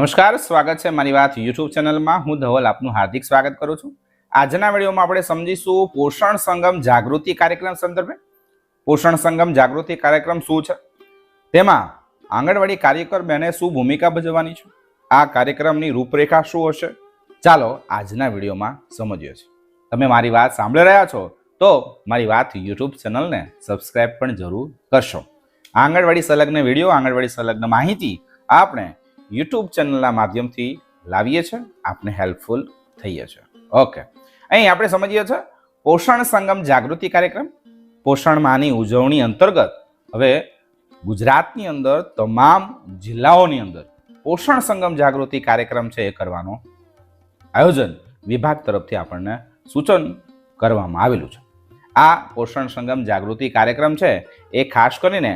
નમસ્કાર, સ્વાગત છે મારી વાત યુટ્યુબ ચેનલમાં. હું ધવલ, આપનું હાર્દિક સ્વાગત કરું છું. આજના વિડીયોમાં આપણે સમજીશું પોષણ સંગમ જાગૃતિ કાર્યક્રમ સંદર્ભે. પોષણ સંગમ જાગૃતિ કાર્યક્રમ શું છે? તેમાં આંગણવાડી કાર્યકર બહેને શું ભૂમિકા ભજવવાની છે? આ કાર્યક્રમની રૂપરેખા શું હશે? ચાલો આજના વિડીયોમાં સમજીએ છીએ. તમે મારી વાત સાંભળી રહ્યા છો, તો મારી વાત યુટ્યુબ ચેનલને સબસ્ક્રાઈબ પણ જરૂર કરશો. આંગણવાડી સંલગ્ન વીડિયો, આંગણવાડી સંલગ્ન માહિતી આપણે યુટ્યુબ ચેનલના માધ્યમથી લાવીએ છીએ આપને હેલ્પફુલ થઈએ છીએ ઓકે. અહીં આપણે સમજીએ છીએ, પોષણ સંગમ જાગૃતિ કાર્યક્રમ પોષણ માની ઉજવણી અંતર્ગત હવે ગુજરાતની અંદર તમામ જિલ્લાઓની અંદર પોષણ સંગમ જાગૃતિ કાર્યક્રમ છે એ કરવાનો આયોજન વિભાગ તરફથી આપણને સૂચન કરવામાં આવેલું છે. આ પોષણ સંગમ જાગૃતિ કાર્યક્રમ છે એ ખાસ કરીને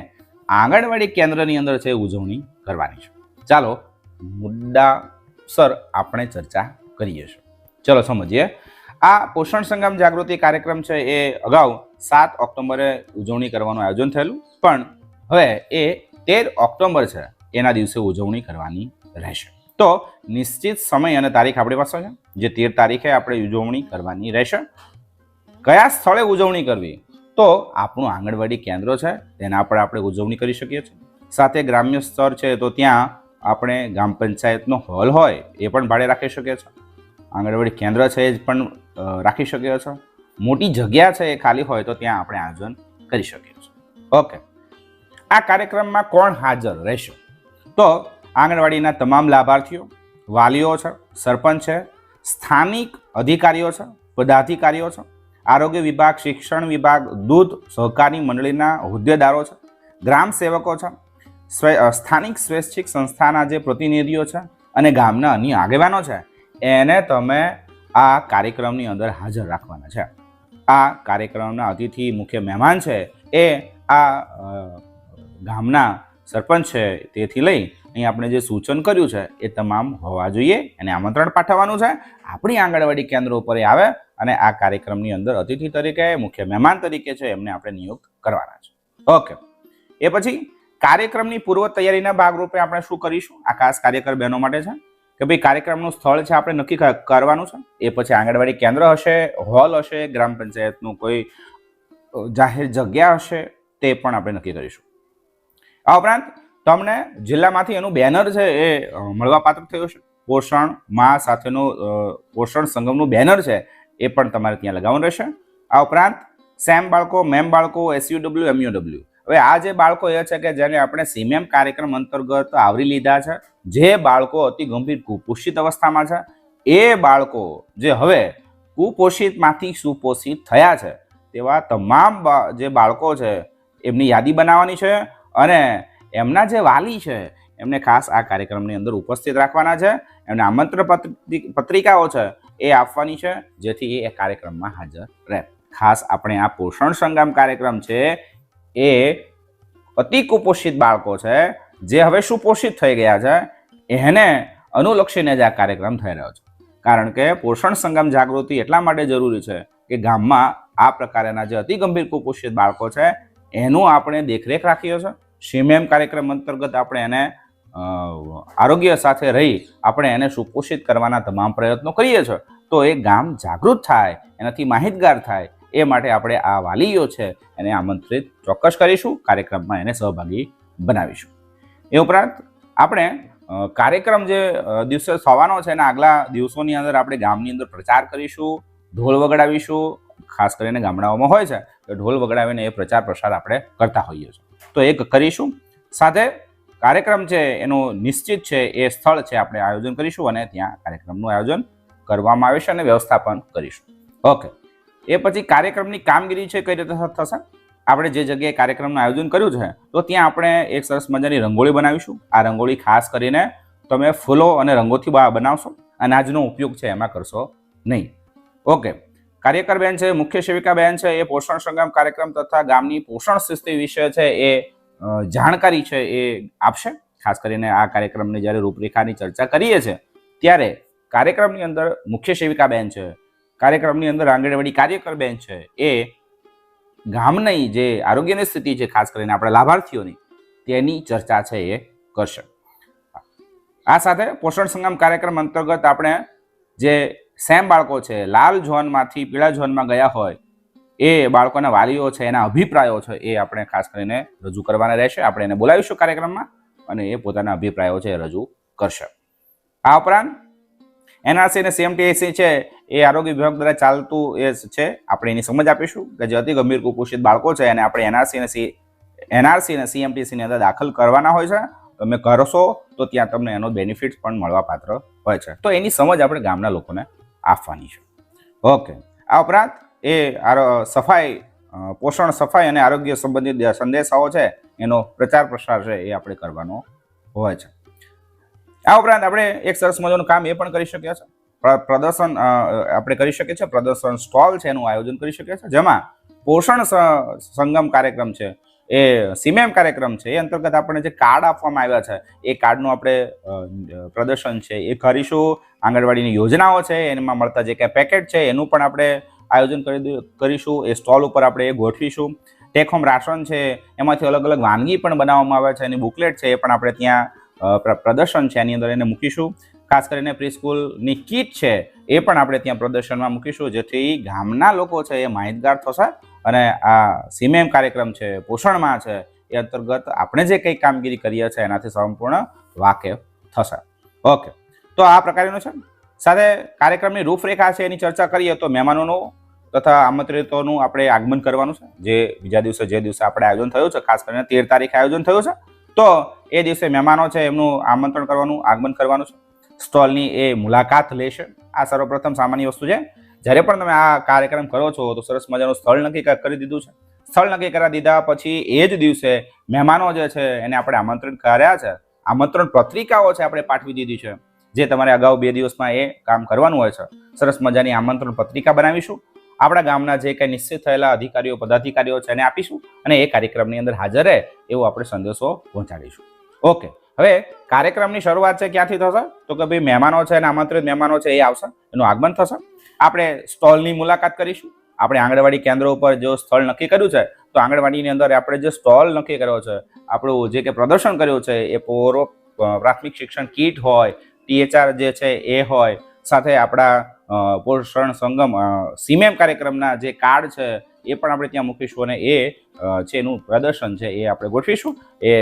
આંગણવાડી કેન્દ્રની અંદર છે ઉજવણી કરવાની છે. ચાલો મુદ્દાસર આપણે ચર્ચા કરીએ છીએ. ચલો સમજીએ. આ પોષણ સંગમ જાગૃતિ કાર્યક્રમ છે એ અગાઉ સાત ઓક્ટોબરે ઉજવણી કરવાનું આયોજન થયેલું, પણ હવે એ તેર ઓક્ટોબર છે, એના દિવસે ઉજવણી કરવાની રહેશે. તો નિશ્ચિત સમય અને તારીખ આપણી પાસે છે, જે તેર તારીખે આપણે ઉજવણી કરવાની રહેશે. કયા સ્થળે ઉજવણી કરવી? તો આપણું આંગણવાડી કેન્દ્ર છે, તેના પર આપણે ઉજવણી કરી શકીએ છીએ. સાથે ગ્રામ્ય સ્તર છે, તો ત્યાં આપણે ગ્રામ પંચાયતનો હોલ હોય એ પણ ભાડે રાખી શકીએ છીએ આંગણવાડી કેન્દ્ર છે એ પણ રાખી શકીએ છીએ મોટી જગ્યા છે એ ખાલી હોય તો ત્યાં આપણે આયોજન કરી શકીએ છીએ ઓકે આ કાર્યક્રમમાં કોણ હાજર રહેશે? તો આંગણવાડીના તમામ લાભાર્થીઓ, વાલીઓ છે, સરપંચ છે, સ્થાનિક અધિકારીઓ છે, પદાધિકારીઓ છે, આરોગ્ય વિભાગ, શિક્ષણ વિભાગ, દૂધ સહકારી મંડળીના હોદ્દેદારો છે, ગ્રામ સેવકો છે સ્થાનિક સ્વૈચ્છિક સંસ્થાના જે પ્રતિનિધિઓ છે અને ગામના અન્ય આગેવાનો છે, એને તમે આ કાર્યક્રમની અંદર હાજર રાખવાના છે. આ કાર્યક્રમના અતિથિ મુખ્ય મહેમાન છે એ આ ગામના સરપંચ છે તેથી લઈ અહીં આપણે જે સૂચન કર્યું છે એ તમામ હોવા જોઈએ એને આમંત્રણ પાઠવવાનું છે. આપણી આંગણવાડી કેન્દ્ર ઉપર આવે અને આ કાર્યક્રમની અંદર અતિથિ તરીકે, મુખ્ય મહેમાન તરીકે છે એમને આપણે નિયુક્ત કરવાના છે. ઓકે. એ પછી કાર્યક્રમની પૂર્વ તૈયારીના ભાગરૂપે આપણે શું કરીશું? આ ખાસ કાર્યકર બહેનો માટે છે કે ભાઈ કાર્યક્રમનું સ્થળ છે, આપણે નક્કી કરવાનું છે. એ પછી આંગણવાડી કેન્દ્ર હશે, હોલ હશે, ગ્રામ પંચાયતનું કોઈ જાહેર જગ્યા હશે, તે પણ આપણે નક્કી કરીશું. આ ઉપરાંત તમને જિલ્લામાંથી એનું બેનર છે એ મળવાપાત્ર થયું છે. પોષણમાં સાથેનું પોષણ સંગમનું બેનર છે એ પણ તમારે ત્યાં લગાવવાનું રહેશે. આ ઉપરાંત સેમ બાળકો, મેમ બાળકો એસયુડબલ્યુ એમયુડબલ્યુ હવે આ જે બાળકો એ છે કે જેને આપણે સીમેમ કાર્યક્રમ અંતર્ગત આવરી લીધા છે, જે બાળકો અતિ ગંભીર કુપોષિત અવસ્થામાં છે, એ બાળકો જે હવે કુપોષિતમાંથી સુપોષિત થયા છે, તેવા તમામ જે બાળકો છે, એમની યાદી બનાવવાની છે અને એમના જે વાલી છે, એમને ખાસ આ કાર્યક્રમની અંદર ઉપસ્થિત રાખવાના છે. એમને આમંત્રણ પત્રિ- પત્રિકાઓ છે, એ આપવાની છે, જેથી એ કાર્યક્રમમાં હાજર રહે. ખાસ આપણે આ પોષણ સંગ્રામ કાર્યક્રમ છે એ અતિ કુપોષિત બાળકો છે, જે હવે સુપોષિત થઈ ગયા છે, એને અનુલક્ષીને જ આ કાર્યક્રમ થઈ રહ્યો છે. કારણ કે પોષણ સંગમ જાગૃતિ એટલા માટે જરૂરી છે કે ગામમાં આ પ્રકારના જે અતિ ગંભીર કુપોષિત બાળકો છે, એનું આપણે દેખરેખ રાખીએ છીએ સીમેમ કાર્યક્રમ અંતર્ગત આપણે એને આરોગ્ય સાથે રહી આપણે એને સુપોષિત કરવાના તમામ પ્રયત્નો કરીએ છીએ તો એ ગામ જાગૃત થાય, એનાથી માહિતગાર થાય એ માટે આપણે આ વાલીઓ છે એને આમંત્રિત ચોક્કસ કરીશું, કાર્યક્રમમાં એને સહભાગી બનાવીશું. એ ઉપરાંત આપણે કાર્યક્રમ જે દિવસે થવાનો છે એના આગલા દિવસોની અંદર આપણે ગામની અંદર પ્રચાર કરીશું, ઢોલ વગડાવીશું, ખાસ કરીને ગામડાઓમાં હોય છે, તો ઢોલ વગડાવીને એ પ્રચાર પ્રસાર આપણે કરતા હોઈએ છીએ. તો એક કરીશું. સાથે કાર્યક્રમ છે એનું નિશ્ચિત છે એ સ્થળ છે આપણે આયોજન કરીશું અને ત્યાં કાર્યક્રમનું આયોજન કરવામાં આવશે અને વ્યવસ્થાપન કરીશું. ઓકે. એ પછી કાર્યક્રમની કામગીરી છે કઈ રીતે થશે? આપણે જે જગ્યાએ કાર્યક્રમનું આયોજન કર્યું છે, તો ત્યાં આપણે એક સરસ મજાની રંગોળી બનાવીશું. આ રંગોળી ખાસ કરીને તમે ફૂલો અને રંગોથી બનાવશો અનાજનો ઉપયોગ છે એમાં કરશો નહીં. ઓકે. કાર્યકર બેન છે, મુખ્ય સેવિકા બેન છે, એ પોષણ સંગ્રામ કાર્યક્રમ તથા ગામની પોષણ સ્થિતિ વિશે છે એ જાણકારી છે એ આપશે. ખાસ કરીને આ કાર્યક્રમની જ્યારે રૂપરેખાની ચર્ચા કરીએ છીએ, ત્યારે કાર્યક્રમની અંદર મુખ્ય સેવિકા બેન છે કાર્યક્રમની અંદર આંગણવાડી કાર્યકર બેન છે એ ગામની જે આરોગ્યની સ્થિતિ છે, ખાસ કરીને આપણા લાભાર્થીઓની, તેની ચર્ચા છે એ કરશે. આ સાથે પોષણ સંગમ કાર્યક્રમ અંતર્ગત આપણે જે સેમ બાળકો છે, લાલ ઝોનમાંથી પીળા ઝોનમાં ગયા હોય, એ બાળકોના વાલીઓ છે, એના અભિપ્રાયો છે એ આપણે ખાસ કરીને રજૂ કરવાના રહેશે. આપણે એને બોલાવીશું કાર્યક્રમમાં અને એ પોતાના અભિપ્રાયો છે રજૂ કરશે. આ ઉપરાંત એનઆરસી અને સીએમટીએસી છે એ આરોગ્ય વિભાગ દ્વારા ચાલતું એ છે. આપણે એની સમજ આપીશું કે જે અતિ ગંભીર કુપોષિત બાળકો છે એને આપણે એનઆરસી અને સી એનઆરસી અને સીએમટીસીની અંદર દાખલ કરવાના હોય છે. તમે કરશો તો ત્યાં તમને એનો બેનિફિટ પણ મળવા પાત્ર હોય છે. તો એની સમજ આપણે ગામના લોકોને આપવાની છે. ઓકે. આ ઉપરાંત એ સફાઈ પોષણ, સફાઈ અને આરોગ્ય સંબંધિત સંદેશાઓ છે એનો પ્રચાર પ્રસાર છે એ આપણે કરવાનો હોય છે. આ ઉપરાંત આપણે એક સરસ મજાનું કામ એ પણ કરી શકીએ છીએ પ્રદર્શન આપણે કરી શકીએ છીએ. પ્રદર્શન સ્ટોલ છે, એનું આયોજન કરી શકીએ છીએ. જેમાં પોષણ સંગમ કાર્યક્રમ છે, એ સીમેમ કાર્યક્રમ છે, એ અંતર્ગત આપણે જે કાર્ડ આપવામાં આવ્યા છે, એ કાર્ડનું આપણે પ્રદર્શન છે, એ કરીશું. આંગણવાડીની યોજનાઓ છે, એમાં મળતા જે કંઈ પેકેટ છે, એનું પણ આપણે આયોજન કરી કરીશું. એ સ્ટોલ ઉપર આપણે એ ગોઠવીશું. ટેક હોમ રાશન છે, એમાંથી અલગ અલગ વાનગી પણ બનાવવામાં આવે છે, એની બુકલેટ છે, એ પણ આપણે ત્યાં પ્ર- પ્રદર્શન છે, એની અંદર એને મૂકીશું. ખાસ કરીને પ્રીસ્કૂલની કીટ છે, એ પણ આપણે ત્યાં પ્રદર્શનમાં મૂકીશું. જેથી ગામના લોકો છે એ માહિતગાર થશે અને આ સીમેમ કાર્યક્રમ છે, પોષણમાં છે, એ અંતર્ગત આપણે જે કંઈ કામગીરી કરીએ છીએ, એનાથી સંપૂર્ણ વાકેફ થશે. ઓકે. તો આ પ્રકારનું છે. સાથે કાર્યક્રમની રૂપરેખા છે, એની ચર્ચા કરીએ તો મહેમાનોનું તથા આમંત્રિતોનું આપણે આગમન કરવાનું છે. જે બીજા દિવસે જે દિવસે આપણે આયોજન થયું છે, ખાસ કરીને તેર તારીખે આયોજન થયું છે, તો એ દિવસે મહેમાનો છે એમનું આમંત્રણ કરવાનું, આગમન કરવાનું છે. સ્ટોલની એ મુલાકાત લેશે. આ સર્વપ્રથમ સામાન્ય વસ્તુ છે. જ્યારે પણ તમે આ કાર્યક્રમ કરો છો, તો સરસ મજાનું સ્થળ નક્કી કરી દીધું છે. સ્થળ નક્કી કરી દીધા પછી એ જ દિવસે મહેમાનો જે છે, એને આપણે આમંત્રણ કર્યા છે. આમંત્રણ પત્રિકાઓ છે આપણે પાઠવી દીધી છે, જે તમારે અગાઉ બે દિવસમાં એ કામ કરવાનું હોય છે. સરસ મજાની આમંત્રણ પત્રિકા બનાવીશું. આપણા ગામના જે કંઈ નિશ્ચિત થયેલા અધિકારીઓ, પદાધિકારીઓ છે એને આપીશું અને એ કાર્યક્રમની અંદર હાજર રહે એવો આપણે સંદેશો પહોંચાડીશું. ઓકે. હવે કાર્યક્રમની શરૂઆત છે ક્યાંથી થશે? તો કે ભાઈ મહેમાનો છે અને આમંત્રિત મહેમાનો છે એ આવશે. એનું આગમન થશે. આપણે સ્ટોલની મુલાકાત કરીશું. આપણે આંગણવાડી કેન્દ્ર ઉપર જો સ્થળ નક્કી કર્યું છે, તો આંગણવાડીની અંદર આપણે જે સ્ટોલ નક્કી કર્યો છે, આપણું જે કે પ્રદર્શન કર્યું છે, એ પૂર્વ પ્રાથમિક શિક્ષણ કીટ હોય, ટીએચઆર જે છે એ હોય, સાથે આપણા પોષણ સંગમ સીમેમ કાર્યક્રમના જે કાર્ડ છે એ પણ આપણે ત્યાં મૂકીશું અને એ છે એનું પ્રદર્શન છે એ આપણે ગોઠવીશું. એ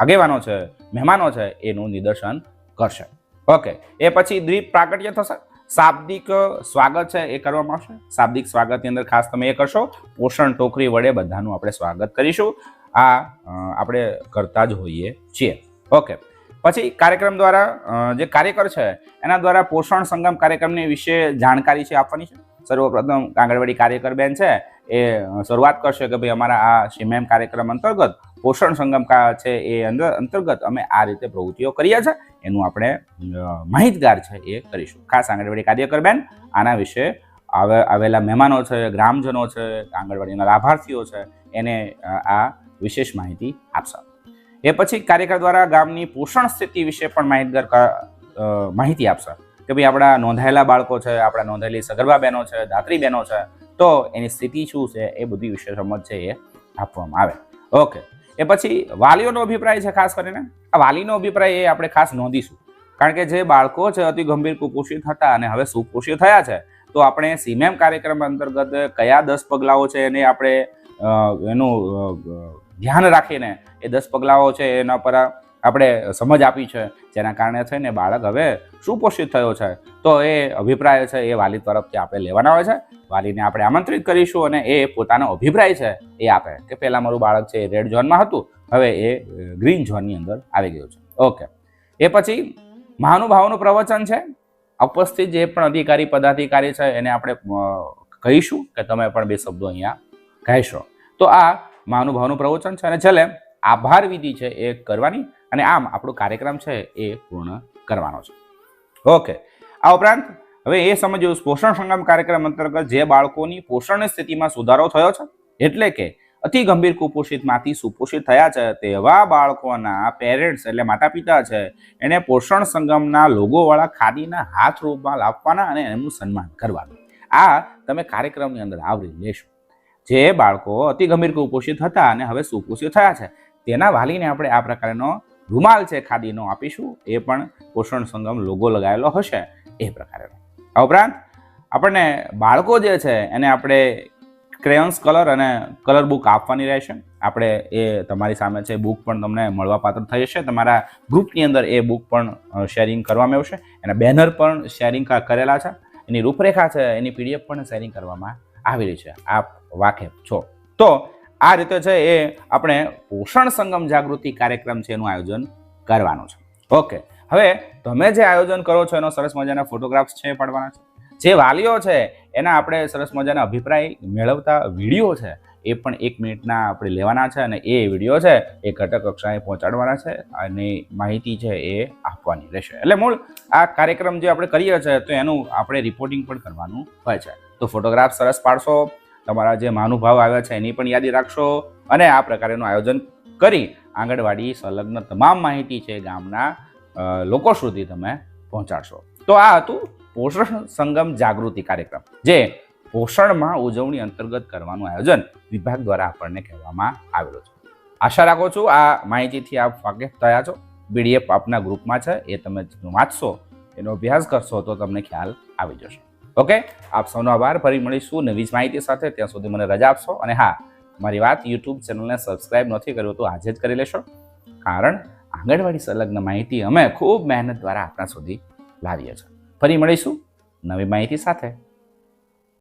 આગેવાનો છે, મહેમાનો છે, એનું નિદર્શન કરશે. ઓકે એ પછી દ્વીપ પ્રાગટ્ય થશે. શાબ્દિક સ્વાગત છે એ કરવામાં આવશે. શાબ્દિક સ્વાગતની અંદર ખાસ તમે એ કરશો. પોષણ ટોકરી વડે બધાનું આપણે સ્વાગત કરીશું. આ આપણે કરતા જ હોઈએ છીએ. ઓકે પછી કાર્યક્રમ દ્વારા જે કાર્યકર છે, એના દ્વારા પોષણ સંગમ કાર્યક્રમની વિશે જાણકારી છે આપવાની છે? સર્વપ્રથમ આંગણવાડી કાર્યકર બેન છે, એ શરૂઆત કરશે કે ભાઈ અમારા આ સીમેમ કાર્યક્રમ અંતર્ગત, પોષણ સંગમ છે એ અંદર અંતર્ગત અમે આ રીતે પ્રવૃત્તિઓ કરીએ છીએ. એનું આપણે માહિતગાર છે એ કરીશું. ખાસ આંગણવાડી કાર્યકર બેન આના વિશે આવે, આવેલા મહેમાનો છે, ગ્રામજનો છે, આંગણવાડીના લાભાર્થીઓ છે, એને આ વિશેષ માહિતી આપશે. એ પછી કાર્યકર દ્વારા ગામની પોષણ સ્થિતિ વિશે પણ માહિતગાર માહિતી આપશે. કે ભાઈ આપણા નોંધાયેલા બાળકો છે, આપણા નોંધાયેલી સગર્ભા બહેનો છે ધાત્રી બહેનો છે, તો એની સ્થિતિ શું છે એ બધી વિશે સમજ છે એ આપવામાં આવે. ઓકે એ પછી વાલીઓનો અભિપ્રાય છે ખાસ કરીને. આ વાલીનો અભિપ્રાય એ આપણે ખાસ નોંધીશું. કારણ કે જે બાળકો છે અતિ ગંભીર કુપોષિત હતા અને હવે સુપોષિત થયા છે, તો આપણે સીમેમ કાર્યક્રમ અંતર્ગત કયા દસ પગલાઓ છે એને આપણે એનું ધ્યાન રાખીને એ દસ પગલાઓ છે એના પર આપણે સમજ આપી છે, જેના કારણે થઈને બાળક હવે સુપોષિત થયો છે. તો એ અભિપ્રાય છે એ વાલી તરફથી આપણે લેવાના હોય છે. વાલીને આપણે આમંત્રિત કરીશું અને એ પોતાનો અભિપ્રાય છે એ આપે. કે પહેલાં મારું બાળક છે એ રેડ ઝોનમાં હતું, હવે એ ગ્રીન ઝોનની અંદર આવી ગયું છે. ઓકે. એ પછી મહાનુભાવોનું પ્રવચન છે. ઉપસ્થિત જે પણ અધિકારી, પદાધિકારી છે એને આપણે કહીશું કે તમે પણ બે શબ્દો અહીંયા કહેશો. તો આ મહાનુભાવનું પ્રવચન છે અને છેલ્લે આભાર વિધિ છે એ કરવાની અને આમ આપણો કાર્યક્રમ છે એ પૂર્ણ કરવાનો છે. ઓકે આ ઉપરાંત હવે એ સમજ્યું પોષણ સંગમ કાર્યક્રમ અંતર્ગત જે બાળકોની પોષણની સ્થિતિમાં સુધારો થયો છે, એટલે કે અતિ ગંભીર કુપોષિતમાંથી સુપોષિત થયા છે, તેવા બાળકોના પેરેન્ટ્સ એટલે માતા પિતા છે, એને પોષણ સંગમના લોગોવાળા ખાદીના હાથ રૂપમાં લાવવાના અને એમનું સન્માન કરવાનું. આ તમે કાર્યક્રમની અંદર આવરી લેશો. જે બાળકો અતિ ગંભીર કુપોષિત હતા અને હવે સુપોષિત થયા છે, તેના વાલીને આપણે આ પ્રકારનો રૂમાલ છે, ખાદીનો આપીશું. એ પણ પોષણ સંગમ લોગો લગાવેલો હશે એ પ્રકારેનો આ ઉપરાંત આપણને બાળકો જે છે, એને આપણે ક્રેયોન્સ કલર અને કલર બુક આપવાની રહેશે. આપણે એ તમારી સામે છે બુક પણ તમને મળવાપાત્ર થઈ જશે. તમારા ગ્રુપની અંદર એ બુક પણ શેરિંગ કરવામાં આવશે. એના બેનર પણ શેરિંગ કરેલા છે. એની રૂપરેખા છે, એની પીડીએફ પણ શેરિંગ કરવામાં આવેલી છે. આપ વાકેફ છો. તો આ રીતે છે એ આપણે પોષણ સંગમ જાગૃતિ કાર્યક્રમ છે એનું આયોજન કરવાનું છે. ઓકે, હવે તમે જે આયોજન કરો છો એનો સરસ મજાના ફોટોગ્રાફ્સ છે પાડવાના છે. જે વાલીઓ છે એના આપણે સરસ મજાના અભિપ્રાય મેળવતા વીડિયો છે એ પણ એક મિનિટના આપણે લેવાના છે અને એ વીડિયો છે એ ઘટક કક્ષાએ પહોંચાડવાના છે અને માહિતી છે એ આપવાની રહેશે. એટલે મૂળ આ કાર્યક્રમ જે આપણે કરીએ છીએ તો એનું આપણે રિપોર્ટિંગ પણ કરવાનું હોય છે. તો ફોટોગ્રાફ સરસ પાડશો. તમારા જે મહાનુભાવ આવ્યા છે, એની પણ યાદી રાખશો. અને આ પ્રકારેનું આયોજન કરી આંગણવાડી સંલગ્ન તમામ માહિતી છે ગામના લોકો સુધી તમે પહોંચાડશો. તો આ હતું પોષણ સંગમ જાગૃતિ કાર્યક્રમ, જે પોષણમાં ઉજવણી અંતર્ગત કરવાનું આયોજન વિભાગ દ્વારા આપણને કહેવામાં આવેલું છે. આશા રાખું છું આ માહિતીથી આપ વાકેફ થયા છો. પીડીએફ આપના ગ્રુપમાં છે, એ તમે વાંચશો, એનો અભ્યાસ કરશો, તો તમને ખ્યાલ આવી જશે. ઓકે? આપ સૌનો આભાર. ફરી મળીશું નવી જ માહિતી સાથે. ત્યાં સુધી મને રજા આપશો. અને હા, મારી વાત યુટ્યુબ ચેનલને સબસ્ક્રાઇબ નથી કર્યું તો આજે જ કરી લેશો. કારણ આંગણવાડી સંલગ્ન માહિતી અમે ખૂબ મહેનત દ્વારા આપણા સુધી લાવીએ છીએ. ફરી મળીશું નવી માહિતી સાથે.